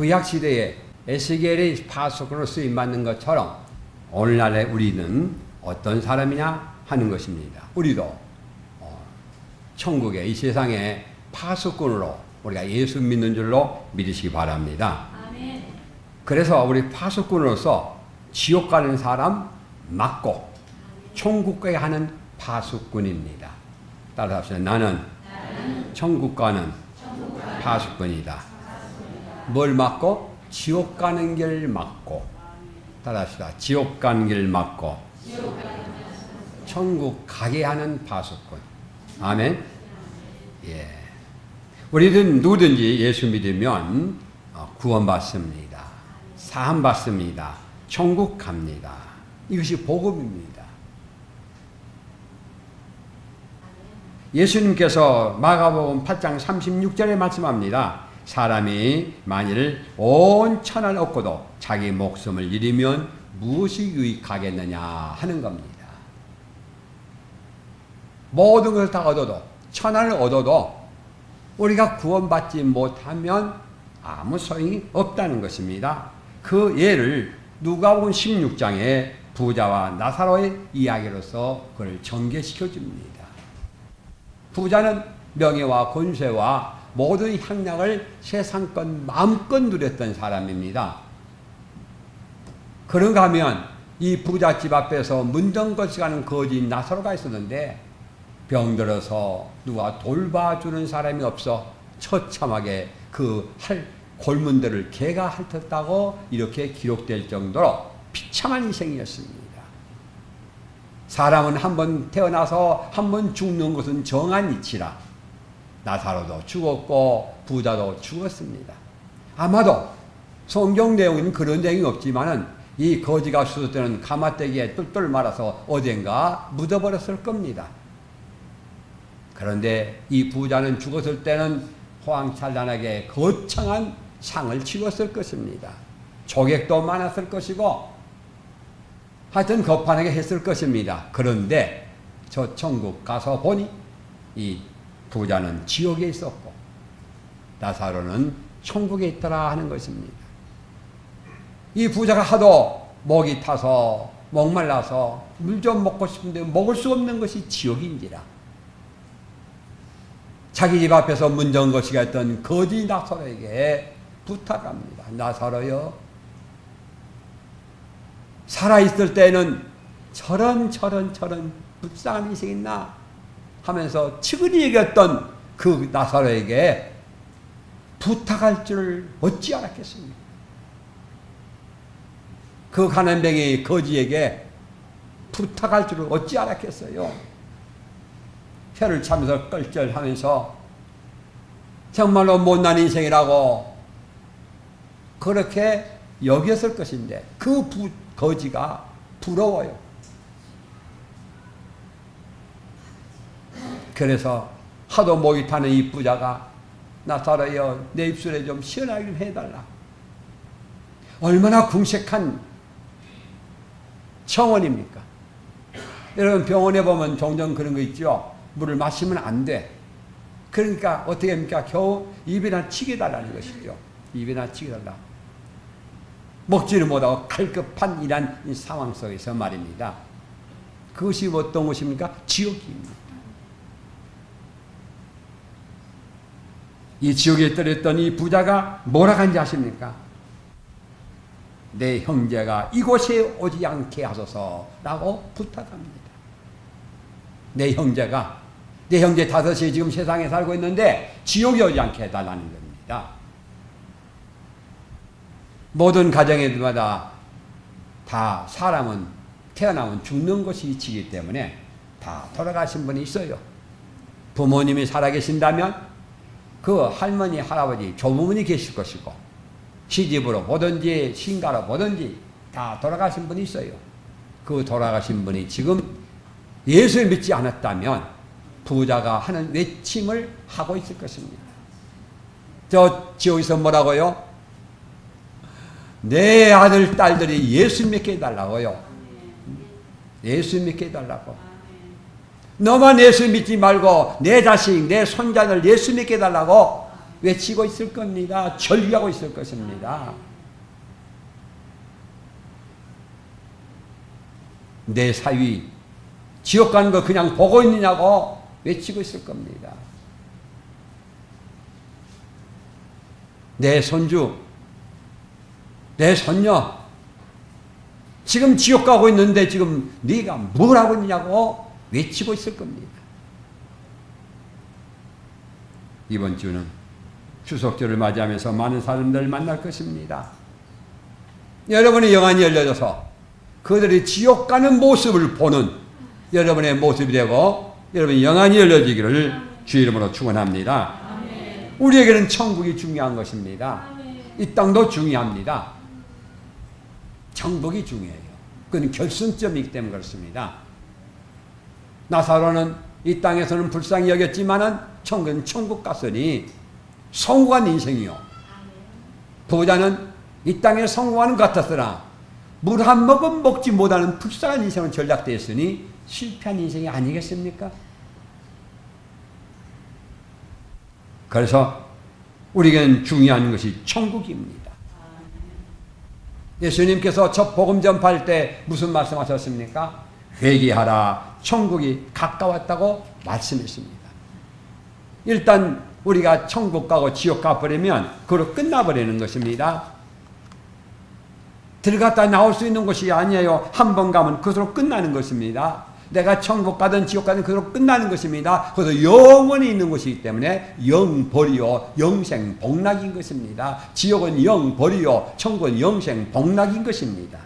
구약 시대에 에스겔의 파수꾼으로 쓰임 받는 것처럼 오늘날의 우리는 어떤 사람이냐 하는 것입니다. 우리도 어, 천국의 이 세상의 파수꾼으로 우리가 예수 믿는 줄로 믿으시기 바랍니다. 아멘. 그래서 우리 파수꾼으로서 지옥 가는 사람 막고 천국 가게 하는 파수꾼입니다. 따라서 합시다. 나는 천국 가는 파수꾼이다. 뭘 막고? 지옥 가는 길 막고. 따라합시다. 지옥 가는 길 막고. 천국 가게 하는 파수꾼. 아멘. 예. 우리는 누구든지 예수 믿으면 어, 구원받습니다. 사함받습니다. 천국 갑니다. 이것이 복음입니다. 예수님께서 마가복음 8장 36절에 말씀합니다. 사람이 만일 온 천을 얻고도 자기 목숨을 잃으면 무엇이 유익하겠느냐 하는 겁니다. 모든 것을 다 얻어도 천하를 얻어도 우리가 구원받지 못하면 아무 소용이 없다는 것입니다. 그 예를 누가복음 16장에 부자와 나사로의 이야기로서 그를 전개시켜 줍니다. 부자는 명예와 권세와 모든 향락을 세상껏 마음껏 누렸던 사람입니다. 그런가 하면 이 부잣집 앞에서 문정거치 가는 거지 나사로가 있었는데 병들어서 누가 돌봐주는 사람이 없어 처참하게 그 할 골문들을 개가 핥았다고 이렇게 기록될 정도로 비참한 인생이었습니다. 사람은 한 번 태어나서 한 번 죽는 것은 정한 이치라. 나사로도 죽었고 부자도 죽었습니다. 아마도 성경 내용에는 그런 내용이 없지만은 이 거지가 수술 때는 가마떼기에 똘똘 말아서 어딘가 묻어버렸을 겁니다. 그런데 이 부자는 죽었을 때는 호황찬란하게 거창한 상을 치렀을 것입니다. 조객도 많았을 것이고 하여튼 거판하게 했을 것입니다. 그런데 저 천국 가서 보니 이 부자는 지옥에 있었고 나사로는 천국에 있더라 하는 것입니다. 이 부자가 하도 목이 타서 목말라서 물 좀 먹고 싶은데 먹을 수 없는 것이 지옥인지라. 자기 집 앞에서 문정거시가 했던 거지 나사로에게 부탁합니다. 나사로여 살아있을 때는 저런 저런 저런 불쌍한 인생 있나 하면서 측은히 얘기했던 그 나사로에게 부탁할 줄 어찌 알았겠습니까? 그 가난뱅이 거지에게 부탁할 줄을 어찌 알았겠어요? 혀를 차면서 껄쩔하면서 정말로 못난 인생이라고 그렇게 여겼을 것인데 그 부, 거지가 부러워요. 그래서 하도 목이 타는 이 부자가 나사로여 내 입술에 좀 시원하게 좀 해달라. 얼마나 궁색한 청원입니까? 여러분 병원에 보면 종종 그런 거 있죠. 물을 마시면 안 돼. 그러니까 어떻게 합니까? 겨우 입이나 치게 달라는 것이죠. 입이나 치게 달라. 먹지를 못하고 갈급한 이란 이 상황 속에서 말입니다. 그것이 어떤 것입니까? 지옥입니다. 이 지옥에 떨어졌던 이 부자가 뭐라 한지 아십니까? 내 형제가 이곳에 오지 않게 하소서라고 부탁합니다. 내 형제가 내 형제 다섯이 지금 세상에 살고 있는데 지옥에 오지 않게 해달라는 겁니다. 모든 가정에마다 다 사람은 태어나면 죽는 것이 이치기 때문에 다 돌아가신 분이 있어요. 부모님이 살아계신다면 그 할머니, 할아버지, 조부모니 계실 것이고 시집으로 보든지 신가로 보든지 다 돌아가신 분이 있어요. 그 돌아가신 분이 지금 예수를 믿지 않았다면 부자가 하는 외침을 하고 있을 것입니다. 저 지옥에서 뭐라고요? 내 아들, 딸들이 예수 믿게 해달라고요. 예수 믿게 해달라고. 너만 예수 믿지 말고 내 자식, 내 손자들 예수 믿게 해달라고 외치고 있을 겁니다. 절규하고 있을 것입니다. 내 사위 지옥 가는 거 그냥 보고 있느냐고 외치고 있을 겁니다. 내 손주, 내 손녀, 지금 지옥 가고 있는데 지금 네가 뭘 하고 있느냐고 외치고 있을 겁니다. 이번 주는 추석절을 맞이하면서 많은 사람들을 만날 것입니다. 여러분의 영안이 열려져서 그들이 지옥 가는 모습을 보는 여러분의 모습이 되고 여러분의 영안이 열려지기를 주 이름으로 축원합니다. 우리에게는 천국이 중요한 것입니다. 이 땅도 중요합니다. 천국이 중요해요. 그건 결승점이기 때문에 그렇습니다. 나사로는 이 땅에서는 불쌍히 여겼지만은 천국은 천국 갔으니 성공한 인생이요. 부자는 이 땅에 성공하는 것 같았으나 물 한 모금 먹지 못하는 불쌍한 인생은 전락되었으니 실패한 인생이 아니겠습니까? 그래서 우리에게는 중요한 것이 천국입니다. 예수님께서 첫 복음 전파할 때 무슨 말씀하셨습니까? 회개하라. 천국이 가까웠다고 말씀했습니다. 일단 우리가 천국 가고 지옥 가버리면 그로 끝나버리는 것입니다. 들어갔다 나올 수 있는 것이 아니에요. 한 번 가면 그것으로 끝나는 것입니다. 내가 천국 가든 지옥 가든 그것으로 끝나는 것입니다. 그래서 영원히 있는 것이기 때문에 영벌이요 영생 복락인 것입니다. 지옥은 영벌이요 천국은 영생 복락인 것입니다.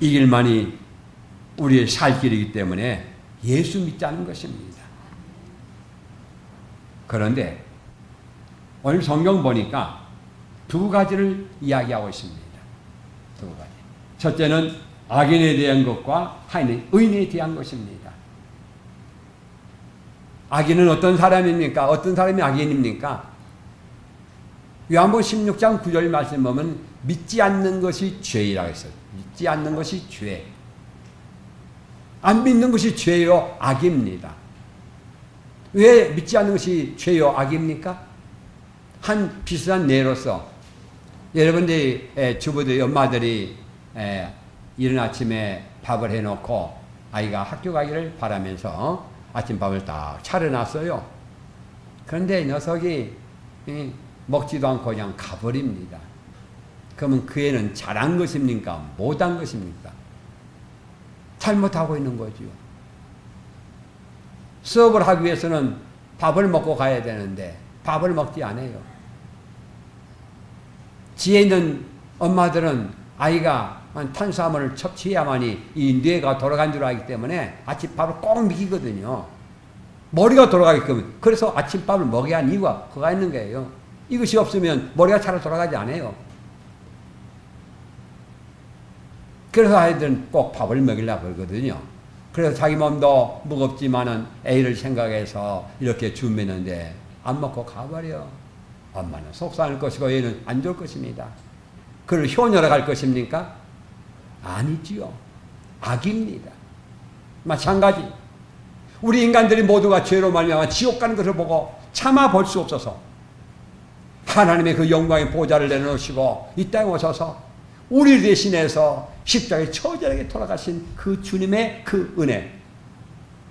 이 길만이 우리의 살 길이기 때문에 예수 믿자는 것입니다. 그런데 오늘 성경 보니까 두 가지를 이야기하고 있습니다. 두 가지. 첫째는 악인에 대한 것과 하나는 의인에 대한 것입니다. 악인은 어떤 사람입니까? 어떤 사람이 악인입니까? 요한복음 16장 9절 말씀 보면 믿지 않는 것이 죄이라고 했어요. 믿지 않는 것이 죄. 안 믿는 것이 죄요 악입니다. 왜 믿지 않는 것이 죄요 악입니까? 한 비슷한 예로서 여러분들이 주부들 엄마들이 이른 아침에 밥을 해놓고 아이가 학교 가기를 바라면서 아침밥을 딱 차려놨어요. 그런데 녀석이 먹지도 않고 그냥 가버립니다. 그러면 그 애는 잘한 것입니까? 못한 것입니까? 잘못하고 있는 거죠. 수업을 하기 위해서는 밥을 먹고 가야 되는데 밥을 먹지 않아요. 지혜 있는 엄마들은 아이가 탄수화물을 섭취해야만이 이 뇌가 돌아간 줄 알기 때문에 아침밥을 꼭 먹이거든요. 머리가 돌아가게끔. 그래서 아침밥을 먹여야 하는 이유가 그가 있는 거예요. 이것이 없으면 머리가 잘 돌아가지 않아요. 그래서 아이들은 꼭 밥을 먹이려고 그러거든요. 그래서 자기 몸도 무겁지만은 애를 생각해서 이렇게 준비했는데 안 먹고 가버려. 엄마는 속상할 것이고 얘는 안 좋을 것입니다. 그를 효녀로 갈 것입니까? 아니지요. 악입니다. 마찬가지. 우리 인간들이 모두가 죄로 말미암아 지옥 가는 것을 보고 참아 볼 수 없어서 하나님의 그 영광의 보좌를 내놓으시고 이 땅에 오셔서 우리 대신해서 십자가에 처절하게 돌아가신 그 주님의 그 은혜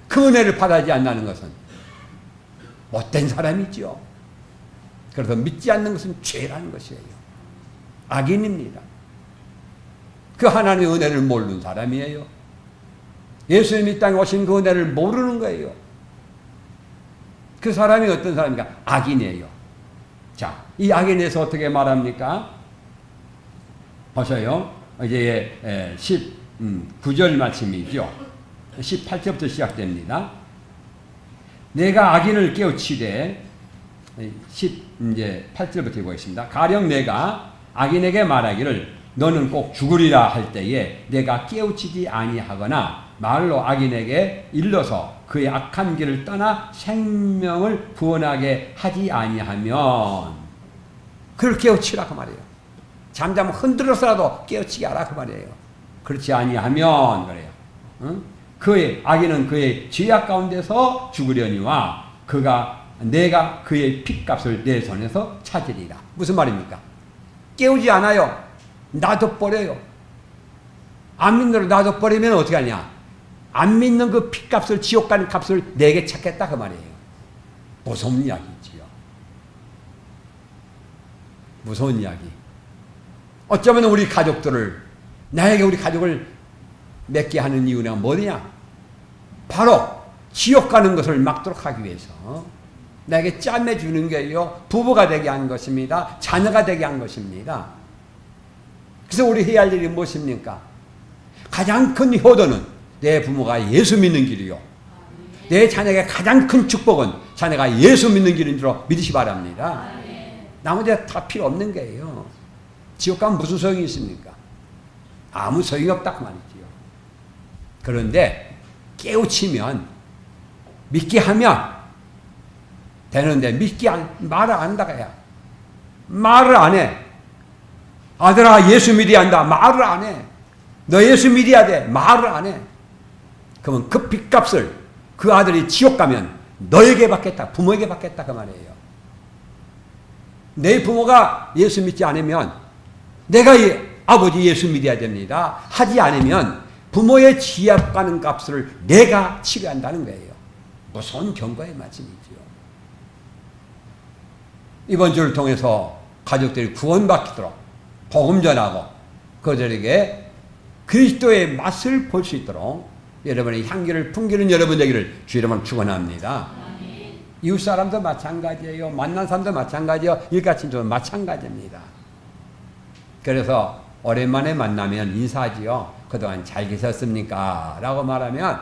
그 은혜를 받아지 않는 것은 못된 사람이지요. 그래서 믿지 않는 것은 죄라는 것이에요. 악인입니다. 그 하나님의 은혜를 모르는 사람이에요. 예수님이 이 땅에 오신 그 은혜를 모르는 거예요. 그 사람이 어떤 사람입니까? 악인이에요. 자, 이 악인에서 어떻게 말합니까? 보세요. 이제 19절 말씀이죠. 18절부터 시작됩니다. 내가 악인을 깨우치되 10 이제 8절부터 보겠습니다. 가령 내가 악인에게 말하기를 너는 꼭 죽으리라 할 때에 내가 깨우치지 아니하거나 말로 악인에게 일러서 그의 악한 길을 떠나 생명을 구원하게 하지 아니하면 그를 깨우치라 그 말이에요. 잠잠 흔들어서라도 깨우치게 하라 그 말이에요. 그렇지 아니하면 그래요. 응? 그의 악인은 그의 죄악 가운데서 죽으려니와 그가 내가 그의 핏값을 내 손에서 찾으리라. 무슨 말입니까? 깨우지 않아요. 놔둬버려요. 안 믿는 대로 놔둬버리면 어떻게 하냐? 안 믿는 그 핏값을, 지옥 가는 값을 내게 찾겠다 그 말이에요. 무서운 이야기지요. 무서운 이야기. 어쩌면 우리 가족들을, 나에게 우리 가족을 맺게 하는 이유는 뭐냐? 바로 지옥 가는 것을 막도록 하기 위해서 나에게 짬내 주는 게요. 부부가 되게 한 것입니다. 자녀가 되게 한 것입니다. 그래서 우리 해야 할 일이 무엇입니까? 가장 큰 효도는 내 부모가 예수 믿는 길이요. 내 자녀에게 가장 큰 축복은 자녀가 예수 믿는 길인 줄 믿으시 바랍니다. 나머지 다 필요 없는 거예요. 지옥 가면 무슨 소용이 있습니까? 아무 소용이 없다 그 말이지요. 그런데 깨우치면 믿게 하면 되는데 믿기 안, 말을 안 한다가야 말을 안 해. 아들아 예수 믿어야 한다. 말을 안 해. 너 예수 믿어야 돼. 말을 안 해. 그러면 그 빚값을 그 아들이 지옥 가면 너에게 받겠다. 부모에게 받겠다. 그 말이에요. 내 부모가 예수 믿지 않으면 내가 예, 아버지 예수 믿어야 됩니다. 하지 않으면 부모의 지압 가는 값을 내가 치료한다는 거예요. 무서운 경고의 말씀이지요. 이번 주를 통해서 가족들이 구원받도록 복음 전하고 그들에게 그리스도의 맛을 볼 수 있도록 여러분의 향기를 풍기는 여러분 되기를 주 이름으로 축원합니다. 이웃 사람도 마찬가지예요. 만난 사람도 마찬가지요. 일가친도 마찬가지입니다. 그래서 오랜만에 만나면 인사하지요. 그동안 잘 계셨습니까? 라고 말하면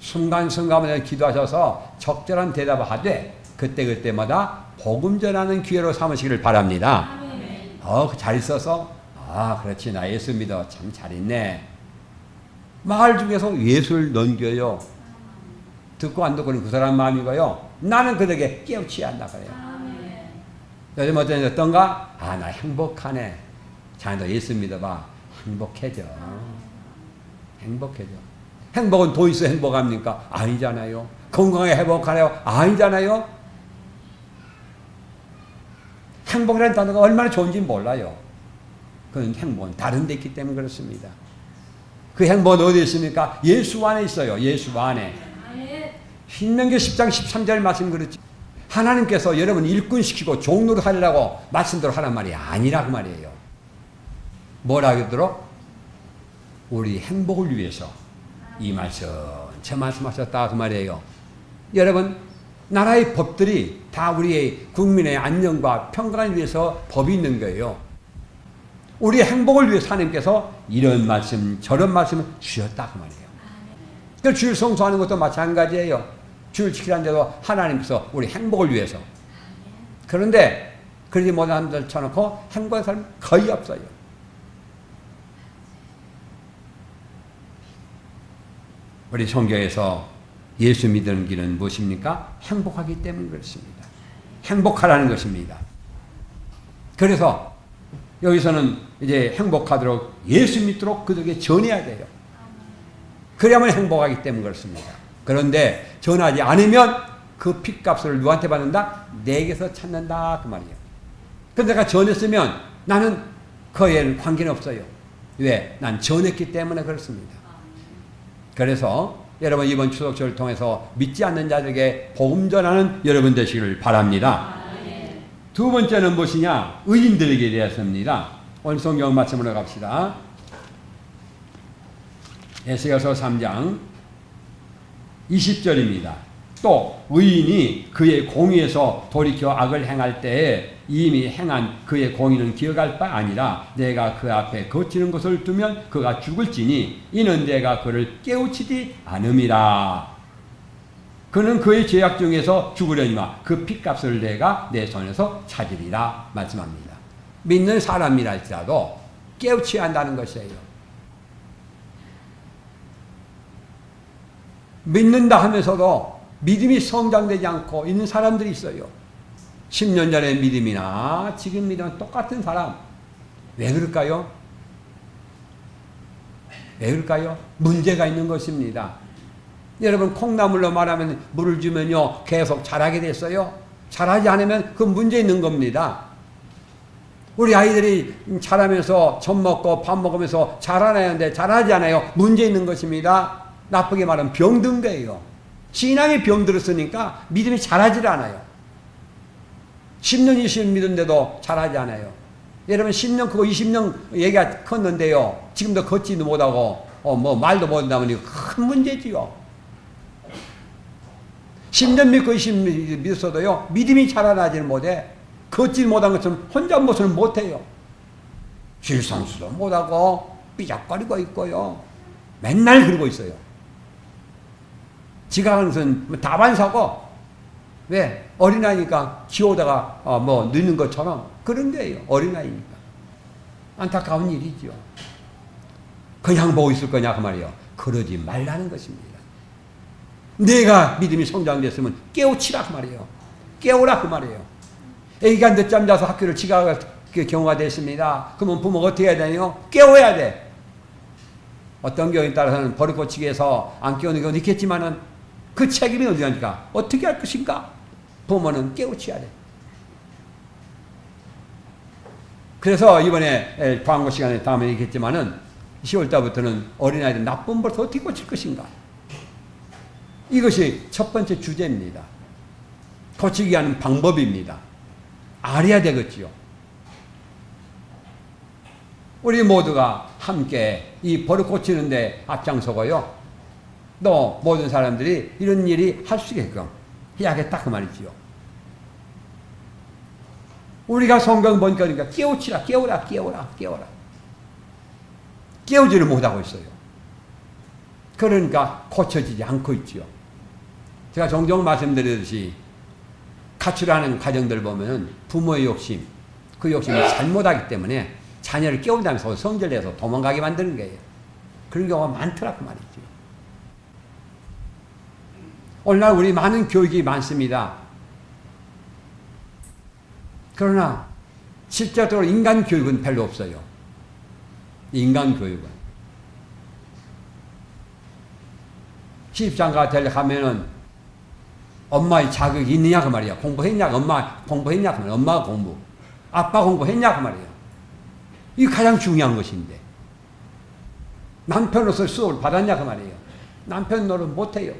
순간순간마다 기도하셔서 적절한 대답을 하되 그때그때마다 복음 전하는 기회로 삼으시기를 바랍니다. 어, 잘 있어서? 아, 그렇지. 나 예수 믿어. 참 잘있네. 마을 중에서 예수를 넘겨요. 듣고 안 듣고는 그 사람 마음이고요. 나는 그에게 깨우치야 한다 그래요. 요즘 어떤 어떤가? 아, 나 행복하네. 자네도 예수 믿어봐. 행복해져. 행복해져. 행복은 돈 있어 행복합니까? 아니잖아요. 건강에 행복하나요? 아니잖아요. 행복이라는 단어가 얼마나 좋은지 몰라요. 그건 행복은 다른 데 있기 때문에 그렇습니다. 그 행복은 어디 있습니까? 예수 안에 있어요. 예수 안에. 신명기 10장 13절 말씀 그렇지. 하나님께서 여러분 일꾼시키고 종로를 하려고 말씀대로 하란 말이 아니라 그 말이에요. 뭐라 그러도록? 우리 행복을 위해서 이 말씀, 제 말씀하셨다 그 말이에요. 여러분, 나라의 법들이 다 우리의 국민의 안녕과 평강을 위해서 법이 있는 거예요. 우리의 행복을 위해서 하나님께서 이런 말씀, 저런 말씀을 주셨다 그 말이에요. 그 주일 성수하는 것도 마찬가지예요. 주일 지키라는데도 하나님께서 우리 행복을 위해서. 그런데 그러지 못한 들 쳐놓고 행복한 사람 거의 없어요. 우리 성경에서 예수 믿는 길은 무엇입니까? 행복하기 때문에 그렇습니다. 행복하라는 것입니다. 그래서 여기서는 이제 행복하도록 예수 믿도록 그들에게 전해야 돼요. 그래야만 행복하기 때문에 그렇습니다. 그런데 전하지 않으면 그 핏값을 누구한테 받는다? 내게서 찾는다 그 말이에요. 근데 내가 전했으면 나는 그에는 관계는 없어요. 왜? 난 전했기 때문에 그렇습니다. 그래서 여러분 이번 추석절을 통해서 믿지 않는 자들에게 복음 전하는 여러분 되시기를 바랍니다. 두 번째는 무엇이냐? 의인들에게 대해서입니다. 오늘 성경 말씀으로 갑시다. 에스겔서 3장 20절입니다. 또 의인이 그의 공의에서 돌이켜 악을 행할 때에 이미 행한 그의 공의는 기억할 바 아니라 내가 그 앞에 거치는 것을 두면 그가 죽을지니 이는 내가 그를 깨우치지 않음이라. 그는 그의 죄악 중에서 죽으려니와 그 핏값을 내가 내 손에서 찾으리라 말씀합니다. 믿는 사람이라 할지라도 깨우쳐야 한다는 것이에요. 믿는다 하면서도 믿음이 성장되지 않고 있는 사람들이 있어요. 10년 전의 믿음이나 지금 믿음은 똑같은 사람. 왜 그럴까요? 왜 그럴까요? 문제가 있는 것입니다. 여러분 콩나물로 말하면 물을 주면요 계속 자라게 됐어요. 잘하지 않으면 그 문제 있는 겁니다. 우리 아이들이 자라면서 젖 먹고 밥 먹으면서 자라나는데 잘하지 않아요. 문제 있는 것입니다. 나쁘게 말하면 병든 거예요. 신앙이 병들었으니까 믿음이 자라질 않아요. 10년, 20년 믿은데도 잘하지 않아요. 여러분 10년 크고 20년 얘기가 컸는데요. 지금도 걷지도 못하고 어, 뭐 말도 못한다면 큰 문제지요. 10년 믿고 20년 믿었어도요. 믿음이 자라나지는 못해. 걷지 못한 것처럼 혼자 무엇을 못해요. 실상수도 못하고 삐작거리고 있고요. 맨날 그러고 있어요. 지가 하는 것은 다반사고 왜 어린아이니까 기어다가 어, 뭐 늦는 것처럼 그런 거예요. 어린아이니까 안타까운 일이죠. 그냥 보고 있을 거냐 그 말이에요. 그러지 말라는 것입니다. 내가 믿음이 성장됐으면 깨우치라 그 말이에요. 깨우라 그 말이에요. 애기가 늦잠 자서 학교를 지각할 그 경우가 됐습니다. 그러면 부모가 어떻게 해야 되나요? 깨워야 돼. 어떤 경우에 따라서는 버릇 고치기 해서 안 깨우는 경우도 있겠지만은 그 책임이 어디 가니까 어떻게 할 것인가? 부모는 깨우쳐야 돼. 그래서 이번에 광고 시간에 다음에 얘기했지만은 10월 달부터는 어린아이들 나쁜 버릇 어떻게 고칠 것인가? 이것이 첫 번째 주제입니다. 고치기 하는 방법입니다. 알아야 되겠지요. 우리 모두가 함께 이 버릇 고치는데 앞장서고요. 또 모든 사람들이 이런 일이 할 수 있게끔 해야겠다 그 말이지요. 우리가 성경 보니까 그러니까 깨우치라 깨우라 깨우라 깨우라 깨우지를 못하고 있어요. 그러니까 고쳐지지 않고 있지요. 제가 종종 말씀드리듯이 가출하는 가정들 보면은 부모의 욕심, 그 욕심을 잘못하기 때문에 자녀를 깨운다면서 성질내서 도망가게 만드는 거예요. 그런 경우가 많더라 그 말이죠. 오늘날 우리 많은 교육이 많습니다. 그러나 실제적으로 인간 교육은 별로 없어요. 인간 교육은. 시집장가 될 가면은 엄마의 자격이 있느냐 그 말이야. 공부했냐 엄마 공부했냐 그 말이야. 엄마가 공부. 아빠 공부했냐 그 말이야. 이게 가장 중요한 것인데. 남편으로서 수업을 받았냐 그 말이에요. 남편 노릇 못해요.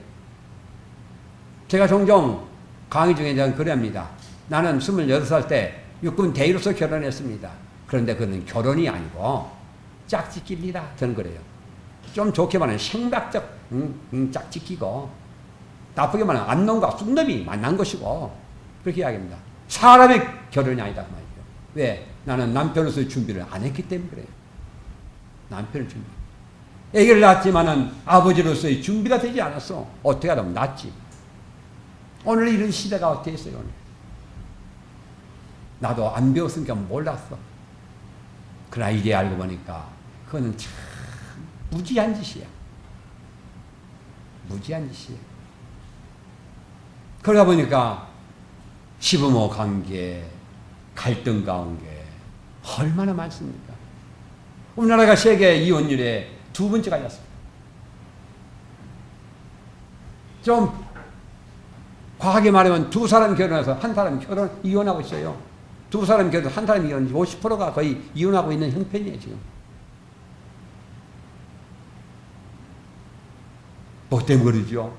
제가 종종 강의 중에 저는 그럽니다. 나는 26살 때 육군 대위로서 결혼했습니다. 그런데 그는 결혼이 아니고 짝짓기입니다. 저는 그래요. 좀 좋게 말하면 생각적 응, 응, 짝짓기고 나쁘게 말하면 안놈과 쑥놈이 만난 것이고 그렇게 이야기합니다. 사람의 결혼이 아니다 그 말이죠. 왜? 나는 남편으로서의 준비를 안 했기 때문에 그래요. 남편을 준비. 애기를 낳았지만은 아버지로서의 준비가 되지 않았어. 어떻게 하면 낳지. 오늘 이런 시대가 어떻게 했어요, 오늘? 나도 안 배웠으니까 몰랐어. 그러나 이제 알고 보니까 그거는 참 무지한 짓이야. 무지한 짓이야. 그러다 보니까 시부모 관계, 갈등 가운데 얼마나 많습니까? 우리나라가 세계 이혼율의 두 번째가 였습니다. 좀 과하게 말하면 두 사람 결혼해서 한 사람 결혼 이혼하고 있어요. 두 사람 결혼 한 사람 이혼 50%가 거의 이혼하고 있는 형편이에요 지금. 뭐 때문에 그러죠?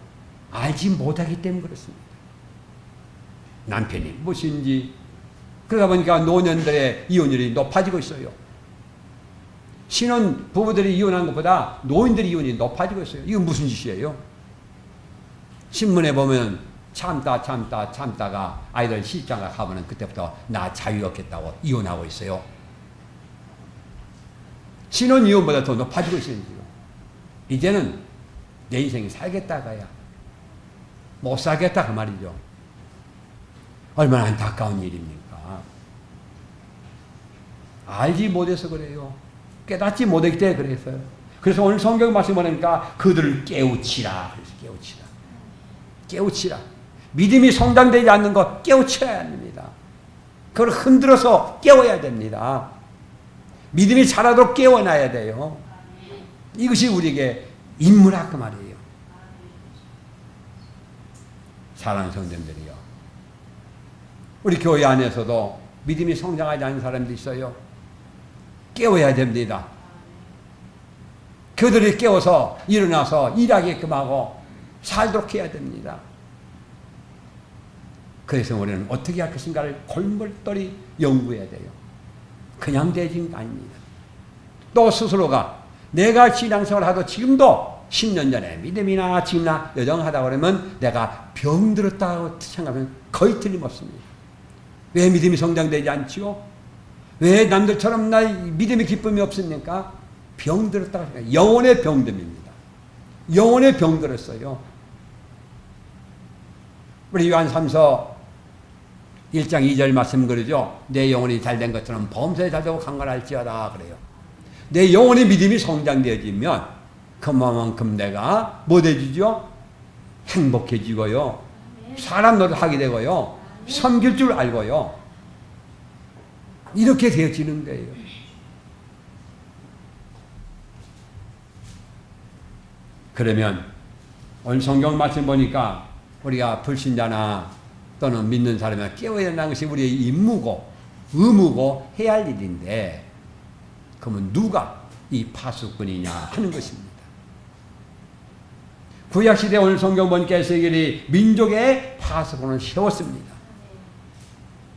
알지 못하기 때문에 그렇습니다. 남편이 무엇인지 그러다 보니까 노년들의 이혼율이 높아지고 있어요. 신혼 부부들이 이혼한 것보다 노인들이 이혼이 높아지고 있어요. 이건 무슨 짓이에요? 신문에 보면 참다 참다 참다가 아이들 시집장가 가보면 그때부터 나 자유 없겠다고 이혼하고 있어요. 신혼 이혼보다 더 높아지고 있어요. 지금. 이제는 내 인생이 살겠다가야 못 살겠다 그 말이죠. 얼마나 안타까운 일입니까? 알지 못해서 그래요. 깨닫지 못했기 때문에 그랬어요. 그래서 오늘 성경 말씀 보니까 그들을 깨우치라. 그래서 깨우치라. 깨우치라. 믿음이 성장되지 않는 거 깨우쳐야 합니다. 그걸 흔들어서 깨워야 됩니다. 믿음이 자라도록 깨워놔야 돼요. 이것이 우리에게 인문학 그 말이에요. 사랑하는 성전들이요. 우리 교회 안에서도 믿음이 성장하지 않은 사람들이 있어요. 깨워야 됩니다. 그들이 깨워서 일어나서 일하게끔 하고 살도록 해야 됩니다. 그래서 우리는 어떻게 할 것인가를 골몰똘히 연구해야 돼요. 그냥 되진 아닙니다. 또 스스로가 내가 신앙생활을 하도 지금도 10년 전에 믿음이나 지금이나 여정하다 그러면 내가 병들었다고 생각하면 거의 틀림없습니다. 왜 믿음이 성장되지 않지요? 왜 남들처럼 나 믿음의 기쁨이 없습니까? 병들었다고 생각 영혼의 병듦입니다. 영혼의 병들었어요. 우리 요한 3서 1장 2절 말씀 그러죠. 내 영혼이 잘 된 것처럼 범사에 잘되고 강건할지어다 그래요. 내 영혼의 믿음이 성장되어지면 그만큼 내가 못해지죠? 행복해지고요. 사람 노릇 하게 되고요. 섬길 줄 알고요. 이렇게 되어지는 거예요. 그러면 오늘 성경 말씀 보니까 우리가 불신자나 또는 믿는 사람이 깨워야 한다는 것이 우리의 임무고 의무고 해야 할 일인데 그러면 누가 이 파수꾼이냐 하는 것입니다. 구약시대 오늘 성경 보니까 에스겔이 민족의 파수꾼을 세웠습니다.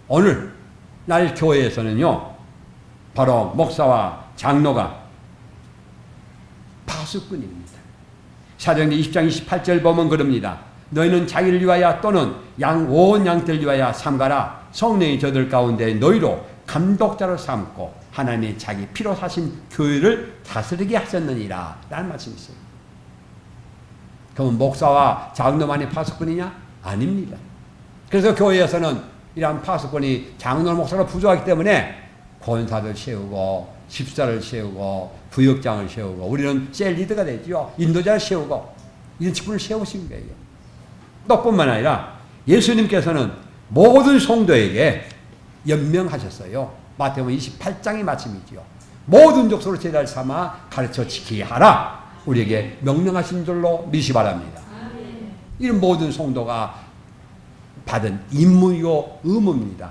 오늘 날 교회에서는요 바로 목사와 장로가 파수꾼입니다. 사도행전 20장 28절 보면 그럽니다. 너희는 자기를 위하여 또는 양 온 양들 위하여 삼가라. 성령이 저들 가운데 너희로 감독자로 삼고 하나님이 자기 피로 사신 교회를 다스리게 하셨느니라. 라는 말씀이 있어요. 그러면 목사와 장로만이 파수꾼이냐? 아닙니다. 그래서 교회에서는 이러한 파수꾼이 장로 목사로 부족하기 때문에 권사들 세우고 집사를 세우고 부역장을 세우고 우리는 셀 리더가 되죠. 인도자를 세우고 이런 직분을 세우신 거예요. 또 뿐만 아니라 예수님께서는 모든 성도에게 연명하셨어요. 마태복음 28장의 말씀이지요. 모든 족속을 제자를 삼아 가르쳐 지키게 하라. 우리에게 명령하신 줄로 미시 바랍니다. 이런 모든 성도가 받은 임무요 의무입니다.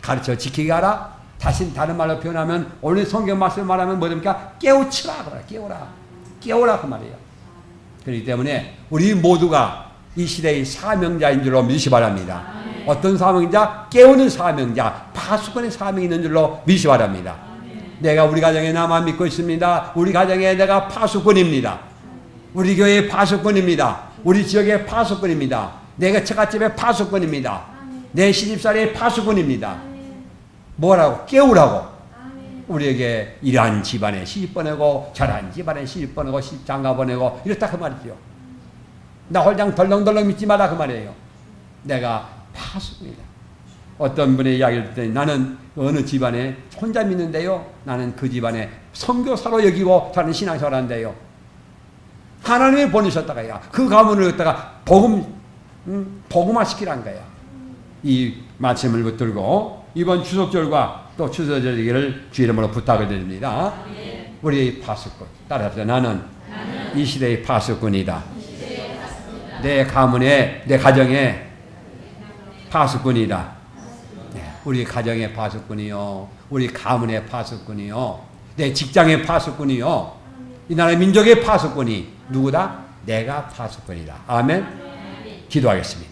가르쳐 지키게 하라. 다시 다른 말로 표현하면 오늘 성경 말씀 말하면 뭐됩니까? 깨우치라 그래. 깨우라. 깨우라 그 말이에요. 그렇기 때문에 우리 모두가 이 시대의 사명자인 줄로 믿으시 바랍니다. 어떤 사명자? 깨우는 사명자, 파수꾼의 사명이 있는 줄로 믿으시 바랍니다. 내가 우리 가정에 나만 믿고 있습니다. 우리 가정에 내가 파수꾼입니다. 우리 교회의 파수꾼입니다. 우리 지역의 파수꾼입니다. 내가 처갓집의 파수꾼입니다. 내 시집살이의 파수꾼입니다. 뭐라고? 깨우라고. 우리에게 이러한 집안에 시집 보내고 저러한 집안에 시집 보내고 장가 보내고 이렇다 그 말이죠. 나 홀장 덜렁덜렁 믿지 마라 그 말이에요. 내가 파수입니다. 어떤 분의 이야기를 듣더니 나는 어느 집안에 혼자 믿는데요. 나는 그 집안에 선교사로 여기고 저는 신앙생활 하는데요. 하나님이 보내셨다가 그 가문을 갖다가 복음 음, 복음화 시키란 거야. 이 말씀을 붙들고 이번 추석절과 또 추석절기를 주 이름으로 부탁을 드립니다. 우리 파수꾼 따라합시다. 나는 이 시대의 파수꾼이다. 내 가문에 내 가정에 파수꾼이다. 네, 우리 가정의 파수꾼이요, 우리 가문의 파수꾼이요, 내 직장의 파수꾼이요, 이 나라 민족의 파수꾼이 누구다? 내가 파수꾼이다. 아멘. 기도하겠습니다.